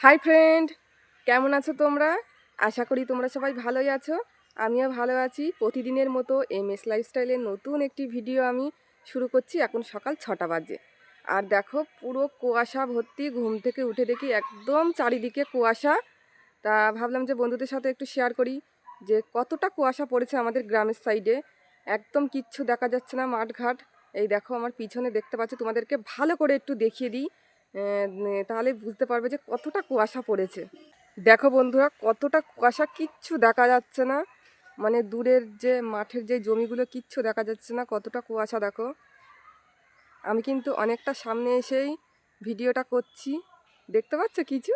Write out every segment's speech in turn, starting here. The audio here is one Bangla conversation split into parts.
হাই ফ্রেন্ড কেমন আছো তোমরা? আশা করি তোমরা সবাই ভালোই আছো। আমিও ভালো আছি। প্রতিদিনের মতো এম এস লাইফস্টাইলের নতুন একটি ভিডিও আমি শুরু করছি এখন সকাল ছটা বাজে। আর দেখো, পুরো কুয়াশা ভর্তি, ঘুম থেকে উঠে দেখি একদম চারিদিকে কুয়াশা। তা ভাবলাম যে বন্ধুদের সাথে একটু শেয়ার করি যে কতটা কুয়াশা পড়েছে আমাদের গ্রামের সাইডে একদম কিচ্ছু দেখা যাচ্ছে না মাঠঘাট। এই দেখো, আমার পিছনে দেখতে পাচ্ছ, তোমাদেরকে ভালো করে একটু দেখিয়ে দিই। তাহলে বুঝতে পারবে যে কতটা কুয়াশা পড়েছে। দেখো বন্ধুরা, কতটা কুয়াশা কিচ্ছু দেখা যাচ্ছে না। মানে দূরের যে মাঠের যে জমিগুলো কিচ্ছু দেখা যাচ্ছে না, কতটা কুয়াশা দেখো। আমি কিন্তু অনেকটা সামনে এসেই ভিডিওটা করছি। দেখতে পাচ্ছ কিছু?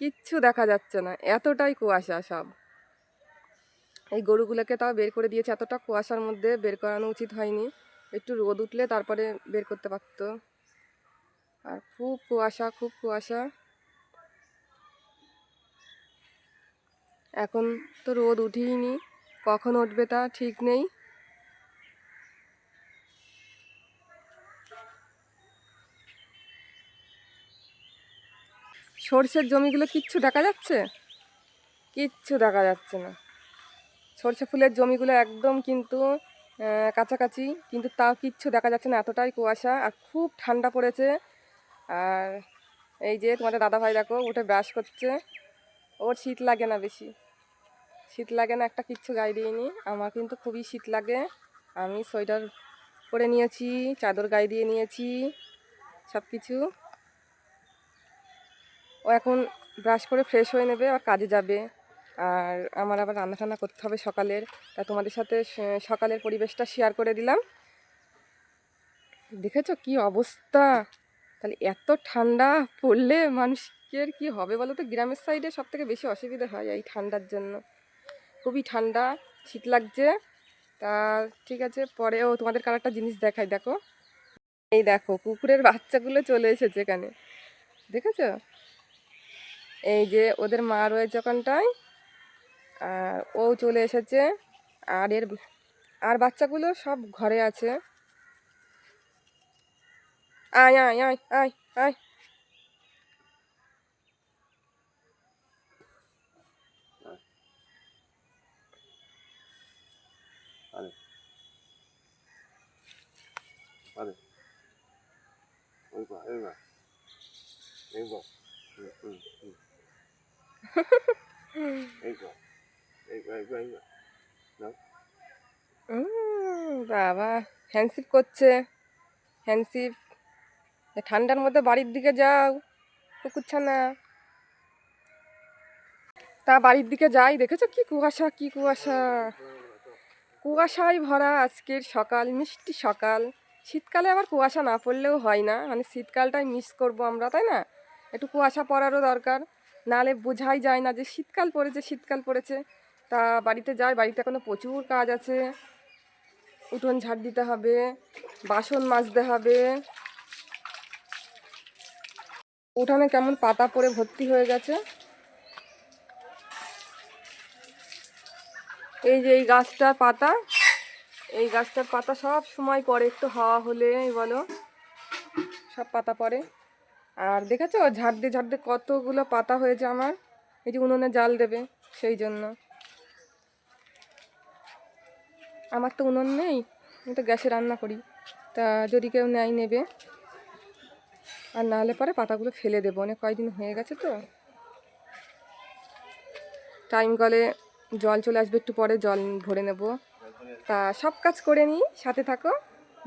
কিচ্ছু দেখা যাচ্ছে না, এতটাই কুয়াশা সব। এই গরুগুলোকে তাও বের করে দিয়েছে, এতটা কুয়াশার মধ্যে বের করানো উচিত হয়নি। একটু রোদ উঠলে তারপরে বের করতে পারতো। আর খুব কুয়াশা খুব কুয়াশা। এখন তো রোদ উঠিনি কখন উঠবে তা ঠিক নেই। সর্ষের জমিগুলো কিচ্ছু দেখা যাচ্ছে? কিচ্ছু দেখা যাচ্ছে না। সর্ষে ফুলের জমিগুলো একদম কিন্তু কাছাকাছি, কিন্তু তাও কিচ্ছু দেখা যাচ্ছে না। এতটাই কুয়াশা আর খুব ঠান্ডা পড়েছে। আর এই যে তোমাদের দাদা ভাই দেখো, উঠে ব্রাশ করছে। ওর শীত লাগে না বেশি। শীত লাগে না, একটা কিচ্ছু গায়ে দিইনি। আমার কিন্তু খুবই শীত লাগে। আমি সোয়েটার পরে নিয়েছি, চাদর গায়ে দিয়ে নিয়েছি সব কিছু ও এখন ব্রাশ করে ফ্রেশ হয়ে নেবে আর কাজে যাবে। আর আমার আবার রান্না টান্না করতে হবে সকালের। তা তোমাদের সাথে সকালের পরিবেশটা শেয়ার করে দিলাম। দেখেছ কি অবস্থা? তাহলে এত ঠান্ডা পড়লে মানুষের কি হবে বলো তো গ্রামের সাইডে সব থেকে বেশি অসুবিধা হয় এই ঠান্ডার জন্য। খুবই ঠান্ডা, শীত লাগছে। তা ঠিক আছে, পরেও তোমাদের একটা জিনিস দেখাই, দেখো। এই দেখো, কুকুরের বাচ্চাগুলো চলে এসেছে এখানে। দেখেছ? এই যে ওদের মা রয়েছে ওখানটায়, আর ও চলে এসেছে। আর এর, আর বাচ্চাগুলো সব ঘরে আছে। ai ai ai ai ai Vale. Vale. Ôi quả ơi mà. Em vào. Ừ ừ ừ. Em vào. Em vào em vào. Nó. 음, 봐봐. 핸스코츠. 핸스 ঠান্ডার মধ্যে বাড়ির দিকে যাও কুকুরছানা তা বাড়ির দিকে যাই, দেখেছ কি কুয়াশা কি কুয়াশা? কুয়াশায় ভরা আজকের সকাল, মিষ্টি সকাল। শীতকালে আবার কুয়াশা না পড়লেও হয় না মানে শীতকালটাই মিস করব আমরা, তাই না? একটু কুয়াশা পড়ারও দরকার নাহলে বোঝাই যায় না যে শীতকাল পড়েছে শীতকাল পড়েছে। তা বাড়িতে যাই, বাড়িতে এখনও প্রচুর কাজ আছে। উঠোন ঝাড় দিতে হবে, বাসন মাজতে হবে। উঠানে কেমন পাতা পড়ে ভর্তি হয়ে গেছে। এই যে এই গাছটার পাতা, এই গাছটার পাতা সব সময় পড়ে একটু হাওয়া হলে বলো, সব পাতা পড়ে আর দেখেছ ঝাড় দিয়ে ঝাড় দিয়ে কতগুলো পাতা হয়েছে আমার? এই যে উনুনে জাল দেবে, সেই জন্য। আমার তো উনুন নেই, আমি তো গ্যাসে রান্না করি। তা যদি কেউ নেয়, নেবে। আর না হলে পরে পাতাগুলো ফেলে দেবো। অনেক কয়দিন হয়ে গেছে তো। টাইম কলে জল চলে আসবে, একটু পরে জল ভরে নেব। তা সব কাজ করে নিই, সাথে থাকো,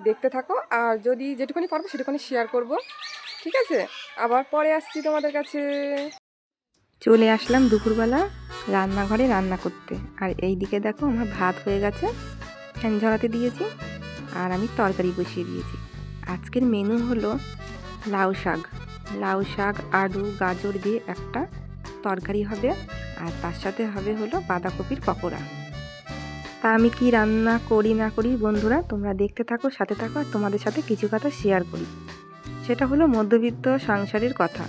দেখতে থাকো, আর যদি যেটুকুনি পারব সেটুকুনি শেয়ার করব। ঠিক আছে? আবার পরে আসছি তোমাদের কাছে। চলে আসলাম দুপুরবেলা রান্নাঘরে রান্না করতে। আর এই দিকে দেখো আমার ভাত হয়ে গেছে ফ্যান ঝরাতে দিয়েছি, আর আমি তরকারি বসিয়ে দিয়েছি। আজকের মেনু হলো লাউ শাক। লাউ শাক, আলু, গাজর দিয়ে একটা তরকারি হবে আর তার সাথে হবে হলো বাঁধাকপির পকোড়া। তা আমি কি রান্না করি না করি বন্ধুরা, তোমরা দেখতে থাকো, সাথে থাকো আর তোমাদের সাথে কিছু কথা শেয়ার করি। সেটা হলো মধ্যবিত্ত সংসারের কথা।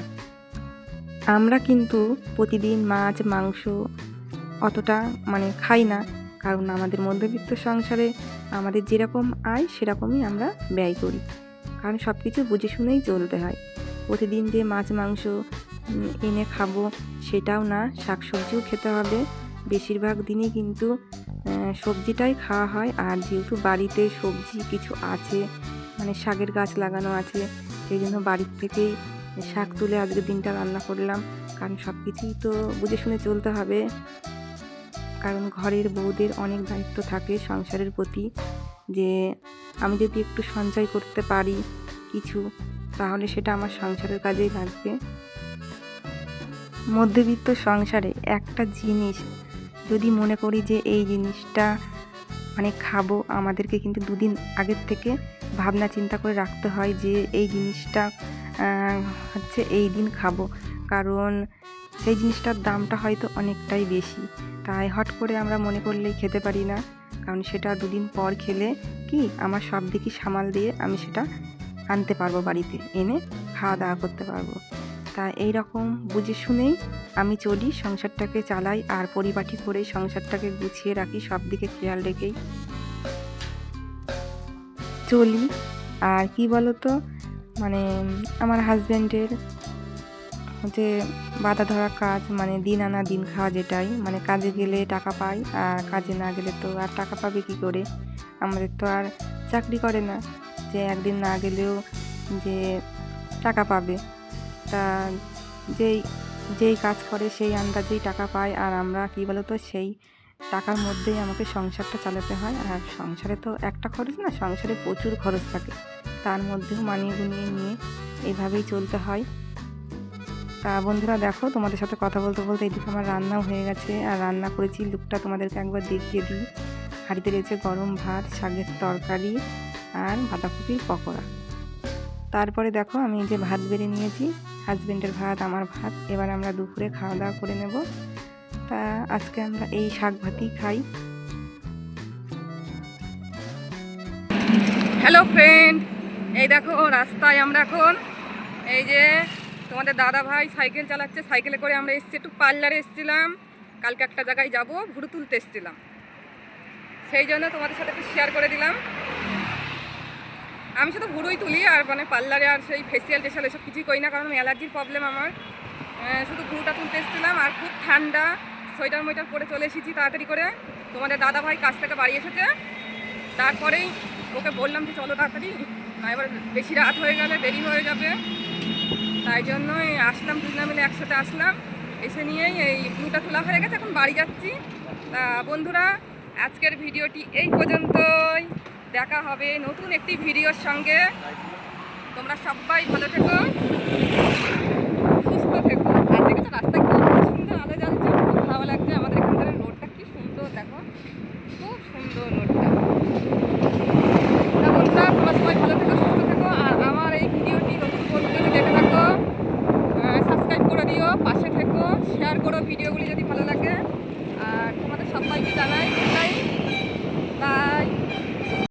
আমরা কিন্তু প্রতিদিন মাছ, মাংস অতটা মানে খাই না, কারণ আমাদের মধ্যবিত্ত সংসারে আমাদের যেরকম আয়, সেরকমই আমরা ব্যয় করি। কারণ সব কিছু বুঝে শুনেই চলতে হয়। প্রতিদিন যে মাছ, মাংস এনে খাব সেটাও না, শাকসবজিও খেতে হবে। বেশিরভাগ দিনই কিন্তু সবজিটাই খাওয়া হয়। আর যেহেতু বাড়িতে সবজি কিছু আছে মানে শাকের গাছ লাগানো আছে, সেই জন্য বাড়ির থেকেই শাক তুলে আজকের দিনটা রান্না করলাম। কারণ সব কিছুই তো বুঝে শুনে চলতে হবে। কারণ ঘরের বউদের অনেক দায়িত্ব থাকে সংসারের প্রতি যে আমি যদি একটু সঞ্চয় করতে পারি কিছু, তাহলে সেটা আমার সংসারের কাজেই লাগবে। মধ্যবিত্ত সংসারে একটা জিনিস যদি মনে করি যে এই জিনিসটা মানে খাব, আমাদেরকে কিন্তু দুদিন আগের থেকে ভাবনা চিন্তা করে রাখতে হয় যে এই জিনিসটা হচ্ছে এই দিন খাব। কারণ সেই জিনিসটার দামটা হয়তো অনেকটাই বেশি। তাই হট করে আমরা মনে করলেই খেতে পারি না। কারণ সেটা দুদিন পর খেলে কি আমার সব দিকই সামাল দিয়ে আমি সেটা আনতে পারব বাড়িতে, এনে খাওয়া দাওয়া করতে পারব। তা এই রকম বুঝে শুনেই আমি চলি, সংসারটাকে চালাই আর পরিপাটি করে সংসারটাকে গুছিয়ে রাখি, সব দিকে খেয়াল রেখেই চলি। আর কি বলতো? মানে আমার হাজব্যান্ডের হচ্ছে বাধা ধরা কাজ মানে দিন আনা দিন খাওয়া যেটাই মানে কাজে গেলে টাকা পাই আর কাজে না গেলে তো আর টাকা পাবে কি করে? আমাদের তো আর চাকরি করে না যে একদিন না গেলেও যে টাকা পাবে। তা যেই যেই কাজ করে সেই আন্দাজেই টাকা পায় আর আমরা কী বলতো সেই টাকার মধ্যেই আমাকে সংসারটা চালাতে হয়। আর সংসারে তো একটা খরচ না, সংসারে প্রচুর খরচ থাকে। তার মধ্যেও মানিয়ে গুনিয়ে নিয়ে এইভাবেই চলতে হয়। তা বন্ধুরা দেখো, তোমাদের সাথে কথা বলতে বলতে এদিকে আমার রান্নাও হয়ে গেছে। আর রান্না করেছি লুকটা তোমাদেরকে একবার দেখিয়ে দিই। হাঁড়িতে রয়েছে গরম ভাত, শাকের তরকারি আর বাঁধাকপির পকোড়া। তারপরে দেখো, আমি যে ভাত বেড়ে নিয়েছি হাজবেন্ডের ভাত, আমার ভাত, এবার আমরা দুপুরে খাওয়া দাওয়া করে নেব। তা আজকে আমরা এই শাক ভাতই খাই। হ্যালো ফ্রেন্ড এই দেখো, রাস্তায় আমরা এখন এই যে তোমাদের দাদা ভাই সাইকেল চালাচ্ছে, সাইকেলে করে আমরা এসেছি, একটু পার্লারে এসেছিলাম, কালকে একটা জায়গায় যাব ভুরু তুলতে এসেছিলাম। সেই জন্য তোমাদের সাথে একটু শেয়ার করে দিলাম। আমি শুধু ভুরুই তুলি, আর মানে পার্লারে আর সেই ফেসিয়াল টেশিয়াল এসব কিছুই করি না, কারণ অ্যালার্জির প্রবলেম আমার। শুধু ভুরুটা তুলতে এসেছিলাম, আর খুব ঠান্ডা, সোয়েটার মোয়েটার পরে চলে এসেছি তাড়াতাড়ি করে। তোমাদের দাদা ভাই কাছ থেকে বাড়ি এসেছে। তারপরেই ওকে বললাম যে, চলো তাড়াতাড়ি। এবার বেশি রাত হয়ে গেলে, দেরি হয়ে যাবে। তাই জন্যই আসলাম, দুজনে মিলে একসাথে আসলাম। এসে নিয়েই এই ব্লুটা তোলা হয়ে গেছে, এখন বাড়ি যাচ্ছি। তা বন্ধুরা, আজকের ভিডিওটি এই পর্যন্তই। দেখা হবে নতুন একটি ভিডিওর সঙ্গে। তোমরা সবাই ভালো থেকো, সুস্থ থেকো।